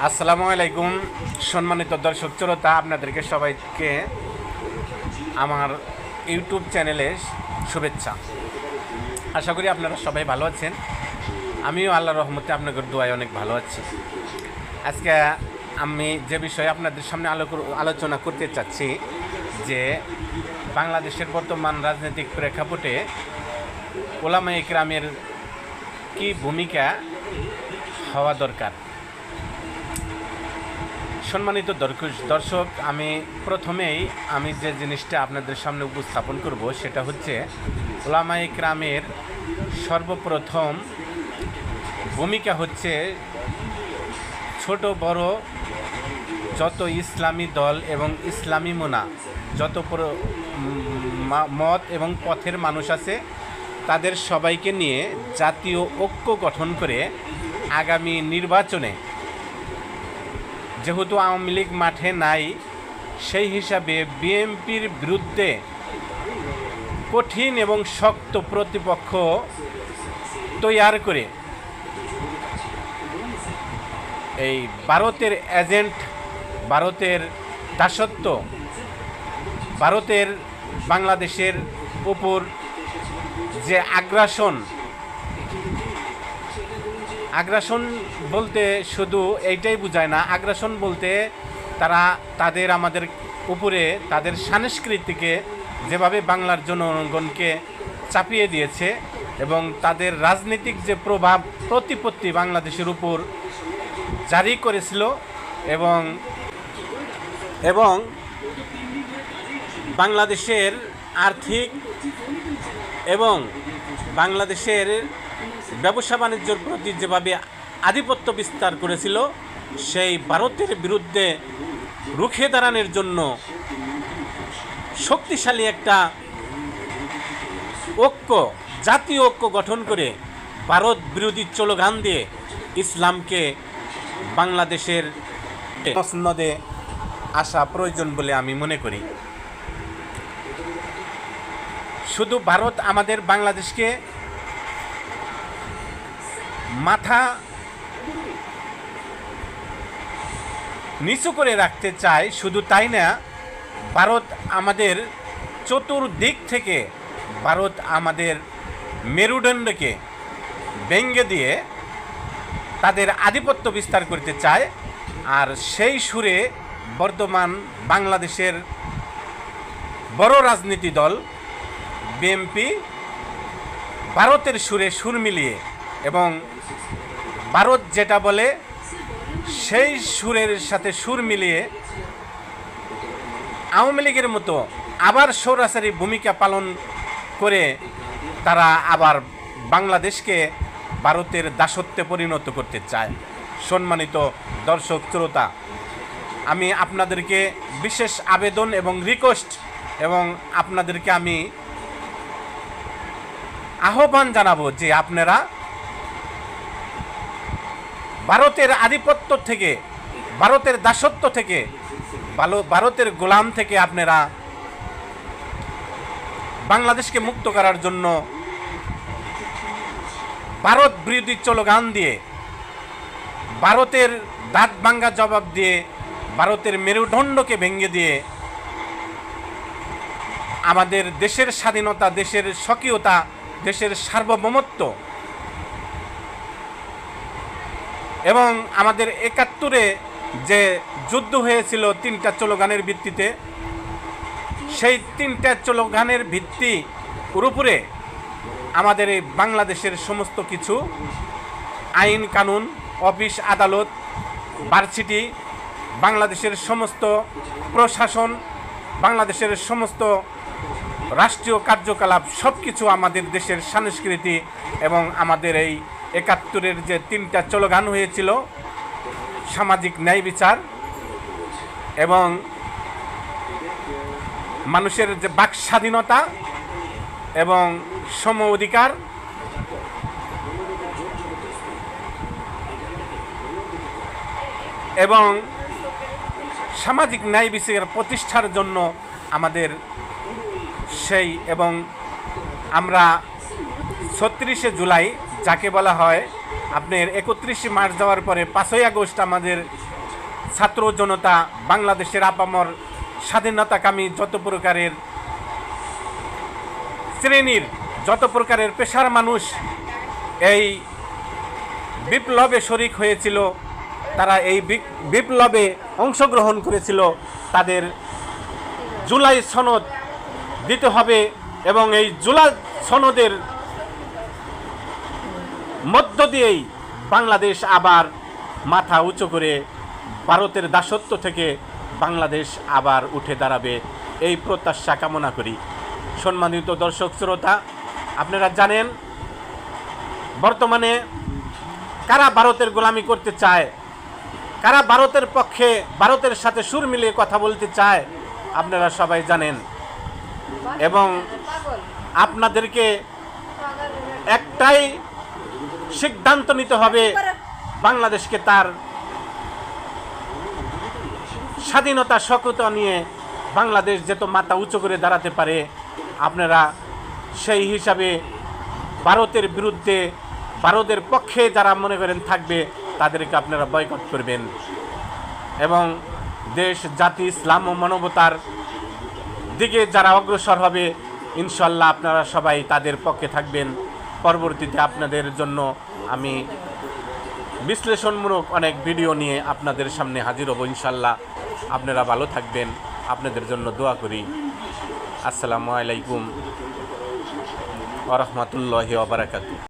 আসসালামু আলাইকুম, সম্মানিত দর্শক শ্রোতা, আপনাদেরকে সবাইকে আমার ইউটিউব চ্যানেলে শুভেচ্ছা। আশা করি আপনারা সবাই ভালো আছেন। আমিও আল্লাহ রহমতে আপনাদের দোয়ায় অনেক ভালো আছি। আজকে আমি যে বিষয়ে আপনাদের সামনে আলো- আলোচনা করতে চাচ্ছি, যে বাংলাদেশের বর্তমান রাজনৈতিক প্রেক্ষাপটে ওলামা ইকরামের কি ভূমিকা হওয়া দরকার? সম্মানিত দর্শক আমি প্রথমেই আমি যে জিনিসটা আপনাদের সামনে উপস্থাপন করব সেটা হচ্ছে ওলামাই ক্রামের সর্বপ্রথম ভূমিকা হচ্ছে ছোট, বড়, যত ইসলামী দল এবং ইসলামী মোনা, যত মত এবং পথের মানুষ আছে, তাদের সবাইকে নিয়ে জাতীয় ঐক্য গঠন করে আগামী নির্বাচনে যেহেতু আওয়ামী লীগ মাঠে নাই, সেই হিসাবে বিএনপির বিরুদ্ধে কঠিন এবং শক্ত প্রতিপক্ষ তৈয়ার করে এই ভারতের এজেন্ট, ভারতের দাসত্ব, ভারতের বাংলাদেশের উপর যে আগ্রাসন আগ্রাসন বলতে শুধু এইটাই বোঝায় না, আগ্রাসন বলতে তারা তাদের আমাদের উপরে, তাদের সাংস্কৃতিকে যেভাবে বাংলার জনগণকে চাপিয়ে দিয়েছে এবং তাদের রাজনৈতিক যে প্রভাব প্রতিপত্তি বাংলাদেশের উপর জারি করেছিল এবং এবং বাংলাদেশের আর্থিক এবং বাংলাদেশের ব্যবসা বাণিজ্যর প্রতি যেভাবে আধিপত্য বিস্তার করেছিল, সেই ভারতের বিরুদ্ধে রুখে দাঁড়ানোর জন্য শক্তিশালী একটা ঐক্য, জাতীয় ঐক্য গঠন করে ভারত বিরোধী চলগান দিয়ে ইসলামকে বাংলাদেশের মসনদে আসা প্রয়োজন বলে আমি মনে করি। শুধু ভারত, আমাদের বাংলাদেশকে মাথা নিচু করে রাখতে চায়, শুধু তাই না, ভারত আমাদের চতুর্দিক থেকে ভারত আমাদের মেরুদণ্ডকে ব্যঙ্গে দিয়ে তাদের আধিপত্য বিস্তার করতে চায় আর সেই সুরে বর্তমান বাংলাদেশের বড় রাজনীতি দল বিএমপি ভারতের সুরে সুর মিলিয়ে এবং ভারত যেটা বলে, সেই সুরের সাথে সুর মিলিয়ে আওয়ামী লীগের মতো আবার সরাসরি ভূমিকা পালন করে তারা আবার বাংলাদেশকে ভারতের দাসত্বে পরিণত করতে চায়। সম্মানিত দর্শক, শ্রোতা, আমি আপনাদেরকে বিশেষ আবেদন এবং রিকোয়েস্ট এবং আপনাদেরকে আমি আহ্বান জানাব যে আপনারা ভারতের আধিপত্য থেকে, ভারতের দাসত্ব থেকে ভারতের গোলাম থেকে আপনারা বাংলাদেশকে মুক্ত করার জন্য ভারত বিরোধী চলগান দিয়ে, ভারতের দাঁত ভাঙ্গা জবাব দিয়ে, ভারতের মেরুদণ্ডকে ভেঙে দিয়ে আমাদের দেশের স্বাধীনতা, দেশের স্বকীয়তা দেশের সার্বভৌমত্ব এবং আমাদের একাত্তরে যে যুদ্ধ হয়েছিল তিনটা চলগানের ভিত্তিতে, সেই তিনটা চলগানের ভিত্তি উপরে আমাদের এই বাংলাদেশের সমস্ত কিছু, আইন কানুন, অফিস আদালত, ভার্সিটি, বাংলাদেশের সমস্ত প্রশাসন, বাংলাদেশের সমস্ত রাষ্ট্রীয় কার্যকলাপ সব কিছু আমাদের দেশের সংস্কৃতি এবং আমাদের এই একাত্তরের যে তিনটা চলগান হয়েছিল, সামাজিক ন্যায় বিচার এবং মানুষের যে বাক স্বাধীনতা এবং সম অধিকার, এবং সামাজিক ন্যায় বিচার প্রতিষ্ঠার জন্য আমাদের সেই এবং আমরা ছত্রিশে জুলাই যাকে বলা হয়, আপনার একত্রিশে মার্চ যাওয়ার পরে পাঁচই আগস্ট আমাদের ছাত্র জনতা বাংলাদেশের আপামর স্বাধীনতাকামী যত প্রকারের শ্রেণির, যত প্রকারের পেশার মানুষ এই বিপ্লবে শরিক হয়েছিল, তারা এই বিপ- বিপ্লবে অংশগ্রহণ করেছিল, তাদের জুলাই সনদ দিতে হবে এবং এই জুলা সনদের মধ্য দিয়েই বাংলাদেশ আবার মাথা উঁচু করে ভারতের দাসত্ব থেকে বাংলাদেশ আবার উঠে দাঁড়াবে। এই প্রত্যাশা কামনা করি। সম্মানিত দর্শক শ্রোতা, আপনারা জানেন, বর্তমানে কারা ভারতের গোলামি করতে চায়, কারা ভারতের পক্ষে ভারতের সাথে সুর মিলিয়ে কথা বলতে চায়, আপনারা সবাই জানেন। এবং আপনাদেরকে একটাই সিদ্ধান্ত নিতে হবে, বাংলাদেশকে তার স্বাধীনতা সকতা নিয়ে বাংলাদেশ যেত মাথা উঁচু করে দাঁড়াতে পারে, আপনারা সেই হিসাবে ভারতের বিরুদ্ধে, ভারতের পক্ষে যারা মনে করেন থাকবে, তাদেরকে আপনারা বয়কট করবেন। এবং দেশ, জাতি, ইসলাম ও মানবতার দিকে যারা অগ্রসর হবে, ইনশাল্লাহ আপনারা সবাই তাদের পক্ষে থাকবেন। পরবর্তীতে আপনাদের জন্য আমি বিশ্লেষণমূলক অনেক ভিডিও নিয়ে আপনাদের সামনে হাজির হব, ইনশাল্লাহ। আপনারা ভালো থাকবেন। আপনাদের জন্য দোয়া করি। আসসালামু আলাইকুম ওরহমতুল্লাহি ওবরাকাতু